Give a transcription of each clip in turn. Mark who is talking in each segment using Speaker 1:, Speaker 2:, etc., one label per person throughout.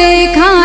Speaker 1: রেখা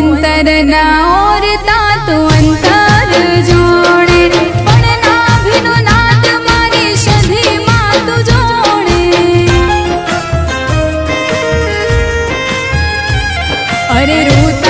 Speaker 1: અંતર ના ઓરતા તું અંતર જોડે. પણ ના ભીનો નાદ મારી સધી માં તું જોડે. અરે રોતા